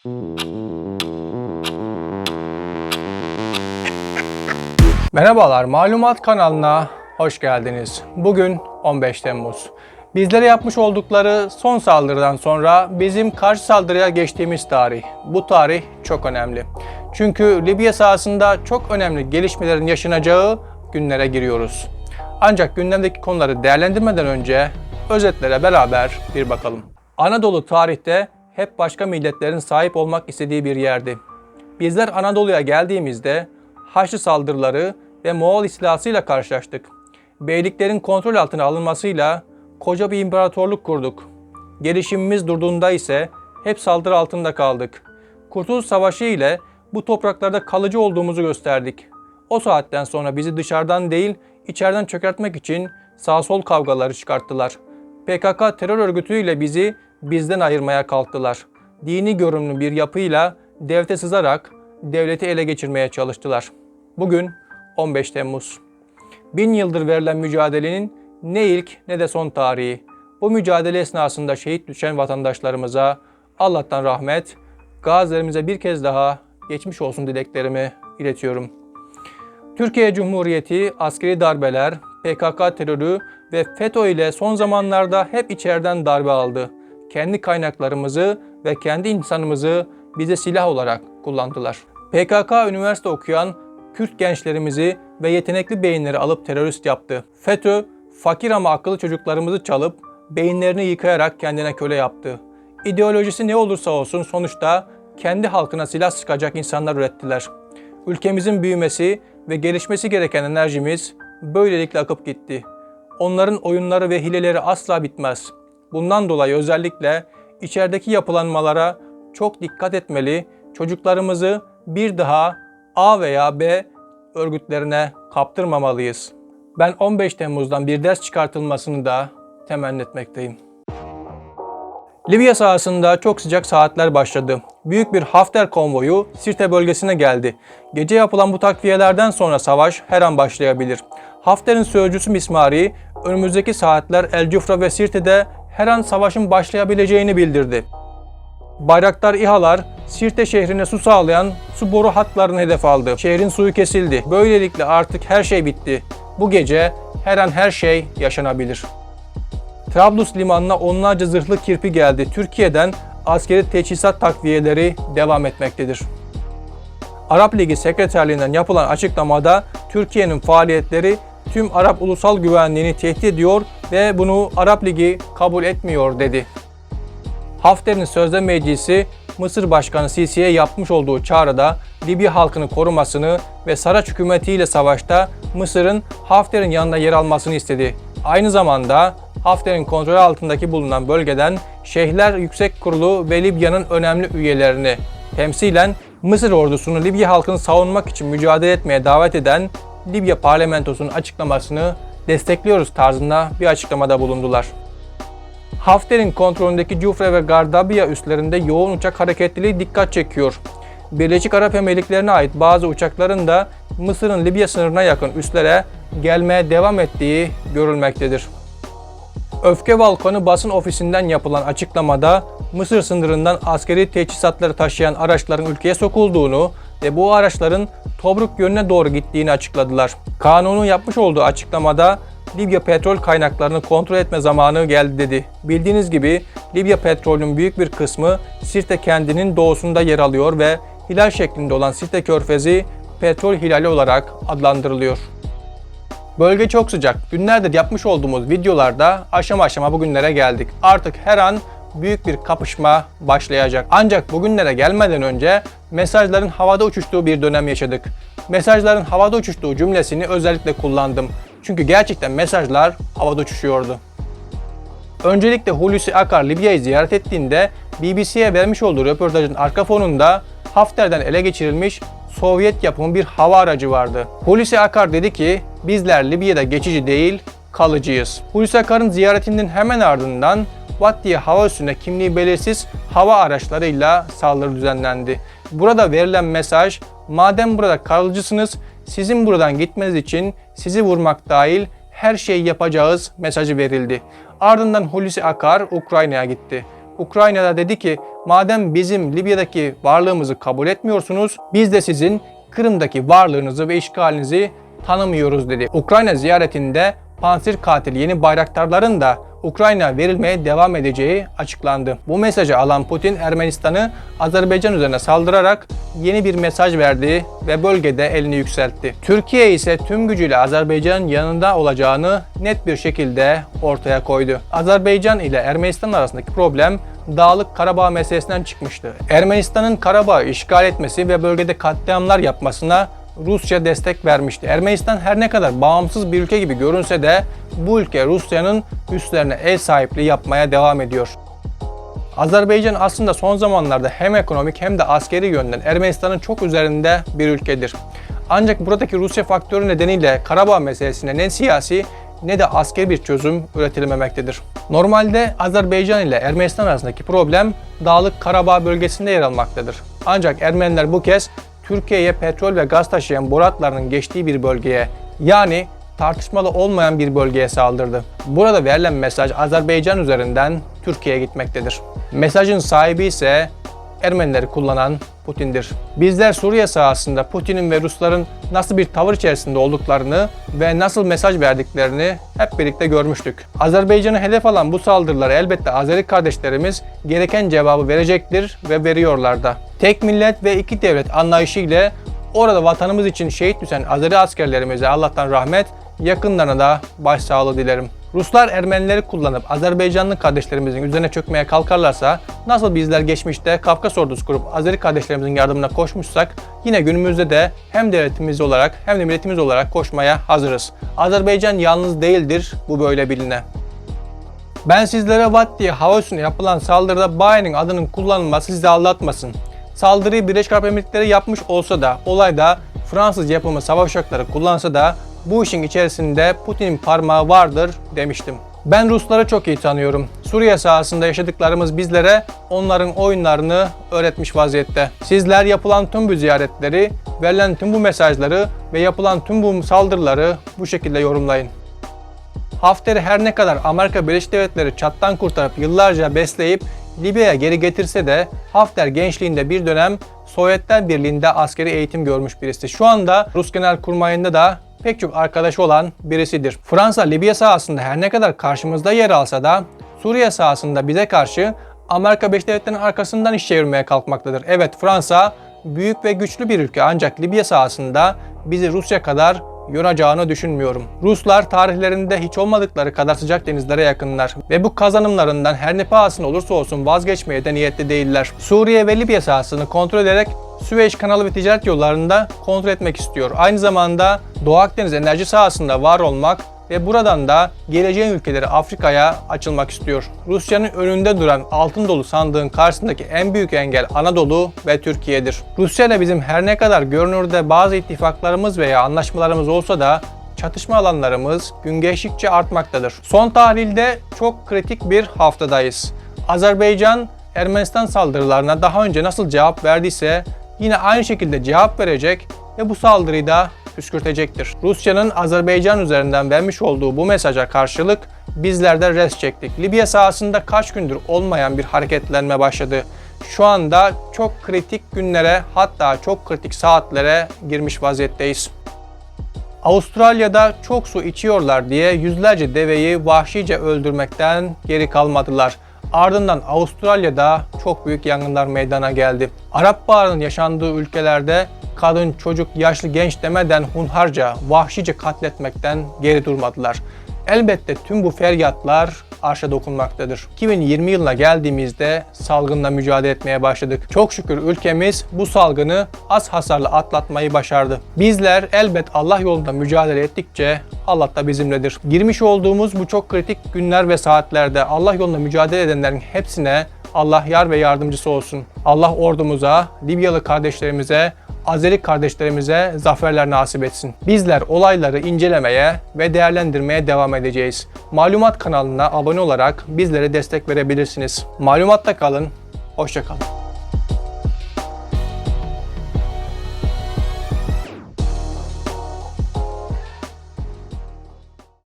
Merhabalar, Malumat kanalına hoş geldiniz. Bugün 15 Temmuz. Bizlere yapmış oldukları son saldırıdan sonra bizim karşı saldırıya geçtiğimiz tarih. Bu tarih çok önemli. Çünkü Libya sahasında çok önemli gelişmelerin yaşanacağı günlere giriyoruz. Ancak gündemdeki konuları değerlendirmeden önce özetlere beraber bir bakalım. Anadolu tarihte hep başka milletlerin sahip olmak istediği bir yerdi. Bizler Anadolu'ya geldiğimizde Haçlı saldırıları ve Moğol istilasıyla karşılaştık. Beyliklerin kontrol altına alınmasıyla koca bir imparatorluk kurduk. Gelişimimiz durduğunda ise hep saldırı altında kaldık. Kurtuluş Savaşı ile bu topraklarda kalıcı olduğumuzu gösterdik. O saatten sonra bizi dışarıdan değil, içeriden çökertmek için sağ sol kavgaları çıkarttılar. PKK terör örgütüyle bizi bizden ayırmaya kalktılar. Dini görünümlü bir yapıyla devlete sızarak devleti ele geçirmeye çalıştılar. Bugün 15 Temmuz. Bin yıldır verilen mücadelenin ne ilk ne de son tarihi. Bu mücadele esnasında şehit düşen vatandaşlarımıza Allah'tan rahmet, gazilerimize bir kez daha geçmiş olsun dileklerimi iletiyorum. Türkiye Cumhuriyeti askeri darbeler, PKK terörü ve FETÖ ile son zamanlarda hep içeriden darbe aldı. Kendi kaynaklarımızı ve kendi insanımızı bize silah olarak kullandılar. PKK üniversite okuyan Kürt gençlerimizi ve yetenekli beyinleri alıp terörist yaptı. FETÖ, fakir ama akıllı çocuklarımızı çalıp beyinlerini yıkayarak kendine köle yaptı. İdeolojisi ne olursa olsun sonuçta kendi halkına silah sıkacak insanlar ürettiler. Ülkemizin büyümesi ve gelişmesi gereken enerjimiz böylelikle akıp gitti. Onların oyunları ve hileleri asla bitmez. Bundan dolayı özellikle içerideki yapılanmalara çok dikkat etmeli, çocuklarımızı bir daha A veya B örgütlerine kaptırmamalıyız. Ben 15 Temmuz'dan bir ders çıkartılmasını da temenni etmekteyim. Libya sahasında çok sıcak saatler başladı. Büyük bir Hafter konvoyu Sirte bölgesine geldi. Gece yapılan bu takviyelerden sonra savaş her an başlayabilir. Hafter'in sözcüsü Mismari, önümüzdeki saatler El Cufra ve Sirte'de her an savaşın başlayabileceğini bildirdi. Bayraktar İHA'lar Sirte şehrine su sağlayan su boru hatlarını hedef aldı. Şehrin suyu kesildi. Böylelikle artık her şey bitti. Bu gece her an her şey yaşanabilir. Trablus limanına onlarca zırhlı kirpi geldi. Türkiye'den askeri teçhizat takviyeleri devam etmektedir. Arap Ligi Sekreterliğinden yapılan açıklamada Türkiye'nin faaliyetleri tüm Arap ulusal güvenliğini tehdit ediyor ve bunu Arap Ligi kabul etmiyor dedi. Hafter'in sözde meclisi Mısır Başkanı Sisi'ye yapmış olduğu çağrıda Libya halkını korumasını ve Saraç hükümetiyle savaşta Mısır'ın Hafter'in yanında yer almasını istedi. Aynı zamanda Hafter'in kontrolü altındaki bulunan bölgeden Şeyhler Yüksek Kurulu ve Libya'nın önemli üyelerini temsilen Mısır ordusunu Libya halkını savunmak için mücadele etmeye davet eden Libya parlamentosunun açıklamasını destekliyoruz tarzında bir açıklamada bulundular. Hafter'in kontrolündeki Cufre ve Gardabiya üslerinde yoğun uçak hareketliliği dikkat çekiyor. Birleşik Arap Emirlikleri'ne ait bazı uçakların da Mısır'ın Libya sınırına yakın üslere gelmeye devam ettiği görülmektedir. Öfke Balkonu basın ofisinden yapılan açıklamada Mısır sınırından askeri teçhizatları taşıyan araçların ülkeye sokulduğunu ve bu araçların Tobruk yönüne doğru gittiğini açıkladılar. Kanunun yapmış olduğu açıklamada Libya petrol kaynaklarını kontrol etme zamanı geldi dedi. Bildiğiniz gibi Libya petrolünün büyük bir kısmı Sirte kendinin doğusunda yer alıyor ve hilal şeklinde olan Sirte körfezi petrol hilali olarak adlandırılıyor. Bölge çok sıcak. Günlerdir yapmış olduğumuz videolarda aşama aşama bugünlere geldik. Artık her an büyük bir kapışma başlayacak. Ancak bugünlere gelmeden önce mesajların havada uçuştuğu bir dönem yaşadık. Mesajların havada uçuştuğu cümlesini özellikle kullandım. Çünkü gerçekten mesajlar havada uçuşuyordu. Öncelikle Hulusi Akar Libya'yı ziyaret ettiğinde BBC'ye vermiş olduğu röportajın arka fonunda Hafter'den ele geçirilmiş Sovyet yapımı bir hava aracı vardı. Hulusi Akar dedi ki bizler Libya'da geçici değil kalıcıyız. Hulusi Akar'ın ziyaretinin hemen ardından Vattiye hava üssüne kimliği belirsiz hava araçlarıyla saldırı düzenlendi. Burada verilen mesaj madem burada kalıcısınız sizin buradan gitmeniz için sizi vurmak dahil her şeyi yapacağız mesajı verildi. Ardından Hulusi Akar Ukrayna'ya gitti. Ukrayna'da dedi ki madem bizim Libya'daki varlığımızı kabul etmiyorsunuz biz de sizin Kırım'daki varlığınızı ve işgalinizi tanımıyoruz dedi. Ukrayna ziyaretinde Pansir katil yeni bayraktarların da Ukrayna verilmeye devam edeceği açıklandı. Bu mesajı alan Putin Ermenistan'ı Azerbaycan üzerine saldırarak yeni bir mesaj verdi ve bölgede elini yükseltti. Türkiye ise tüm gücüyle Azerbaycan'ın yanında olacağını net bir şekilde ortaya koydu. Azerbaycan ile Ermenistan arasındaki problem Dağlık Karabağ meselesinden çıkmıştı. Ermenistan'ın Karabağ'ı işgal etmesi ve bölgede katliamlar yapmasına Rusya destek vermişti. Ermenistan her ne kadar bağımsız bir ülke gibi görünse de bu ülke Rusya'nın üstlerine ev sahipliği yapmaya devam ediyor. Azerbaycan aslında son zamanlarda hem ekonomik hem de askeri yönden Ermenistan'ın çok üzerinde bir ülkedir. Ancak buradaki Rusya faktörü nedeniyle Karabağ meselesine ne siyasi ne de askeri bir çözüm üretilmemektedir. Normalde Azerbaycan ile Ermenistan arasındaki problem Dağlık Karabağ bölgesinde yer almaktadır. Ancak Ermeniler bu kez Türkiye'ye petrol ve gaz taşıyan boratlarının geçtiği bir bölgeye yani tartışmalı olmayan bir bölgeye saldırdı. Burada verilen mesaj Azerbaycan üzerinden Türkiye'ye gitmektedir. Mesajın sahibi ise Ermenileri kullanan Putin'dir. Bizler Suriye sahasında Putin'in ve Rusların nasıl bir tavır içerisinde olduklarını ve nasıl mesaj verdiklerini hep birlikte görmüştük. Azerbaycan'ı hedef alan bu saldırılara elbette Azeri kardeşlerimiz gereken cevabı verecektir ve veriyorlar da. Tek millet ve iki devlet anlayışı ile orada vatanımız için şehit düşen Azeri askerlerimize Allah'tan rahmet, yakınlarına da başsağlığı dilerim. Ruslar Ermenileri kullanıp Azerbaycanlı kardeşlerimizin üzerine çökmeye kalkarlarsa nasıl bizler geçmişte Kafkas ordusu kurup Azeri kardeşlerimizin yardımına koşmuşsak yine günümüzde de hem devletimiz olarak hem de milletimiz olarak koşmaya hazırız. Azerbaycan yalnız değildir bu böyle biline. Ben sizlere Watt diye hava üssüne yapılan saldırıda Bayi'nin adının kullanılması sizi aldatmasın. Saldırıyı Birleşik Arap Emirlikleri yapmış olsa da olayda Fransız yapımı savaş uçakları kullansa da bu işin içerisinde Putin'in parmağı vardır demiştim. Ben Rusları çok iyi tanıyorum. Suriye sahasında yaşadıklarımız bizlere onların oyunlarını öğretmiş vaziyette. Sizler yapılan tüm bu ziyaretleri, verilen tüm bu mesajları ve yapılan tüm bu saldırıları bu şekilde yorumlayın. Hafter'i her ne kadar Amerika Birleşik Devletleri çattan kurtarıp yıllarca besleyip Libya'ya geri getirse de Hafter gençliğinde bir dönem Sovyetler Birliği'nde askeri eğitim görmüş birisi. Şu anda Rus Genelkurmayı'nda da pek çok arkadaşı olan birisidir. Fransa Libya sahasında her ne kadar karşımızda yer alsa da Suriye sahasında bize karşı Amerika Birleşik Devletleri'nin arkasından iş çevirmeye kalkmaktadır. Evet Fransa büyük ve güçlü bir ülke ancak Libya sahasında bizi Rusya kadar yoracağını düşünmüyorum. Ruslar tarihlerinde hiç olmadıkları kadar sıcak denizlere yakınlar ve bu kazanımlarından her ne pahasına olursa olsun vazgeçmeye de niyetli değiller. Suriye ve Libya sahasını kontrol ederek Süveyş kanalı ve ticaret yollarında kontrol etmek istiyor. Aynı zamanda Doğu Akdeniz enerji sahasında var olmak ve buradan da geleceğin ülkeleri Afrika'ya açılmak istiyor. Rusya'nın önünde duran altın dolu sandığın karşısındaki en büyük engel Anadolu ve Türkiye'dir. Rusya ile bizim her ne kadar görünürde bazı ittifaklarımız veya anlaşmalarımız olsa da çatışma alanlarımız gün geçtikçe artmaktadır. Son tahlilde çok kritik bir haftadayız. Azerbaycan Ermenistan saldırılarına daha önce nasıl cevap verdiyse yine aynı şekilde cevap verecek ve bu saldırıyı da püskürtecektir. Rusya'nın Azerbaycan üzerinden vermiş olduğu bu mesaja karşılık bizler de res çektik. Libya sahasında kaç gündür olmayan bir hareketlenme başladı. Şu anda çok kritik günlere hatta çok kritik saatlere girmiş vaziyetteyiz. Avustralya'da çok su içiyorlar diye yüzlerce deveyi vahşice öldürmekten geri kalmadılar. Ardından Avustralya'da çok büyük yangınlar meydana geldi. Arap Baharı'nın yaşandığı ülkelerde kadın, çocuk, yaşlı, genç demeden hunharca, vahşice katletmekten geri durmadılar. Elbette tüm bu feryatlar arşa dokunmaktadır. 2020 yılına geldiğimizde salgınla mücadele etmeye başladık. Çok şükür ülkemiz bu salgını az hasarlı atlatmayı başardı. Bizler elbet Allah yolunda mücadele ettikçe Allah da bizimledir. Girmiş olduğumuz bu çok kritik günler ve saatlerde Allah yolunda mücadele edenlerin hepsine Allah yar ve yardımcısı olsun. Allah ordumuza, Libyalı kardeşlerimize, Azeri kardeşlerimize zaferler nasip etsin. Bizler olayları incelemeye ve değerlendirmeye devam edeceğiz. Malumat kanalına abone olarak bizlere destek verebilirsiniz. Malumatta kalın, hoşçakalın.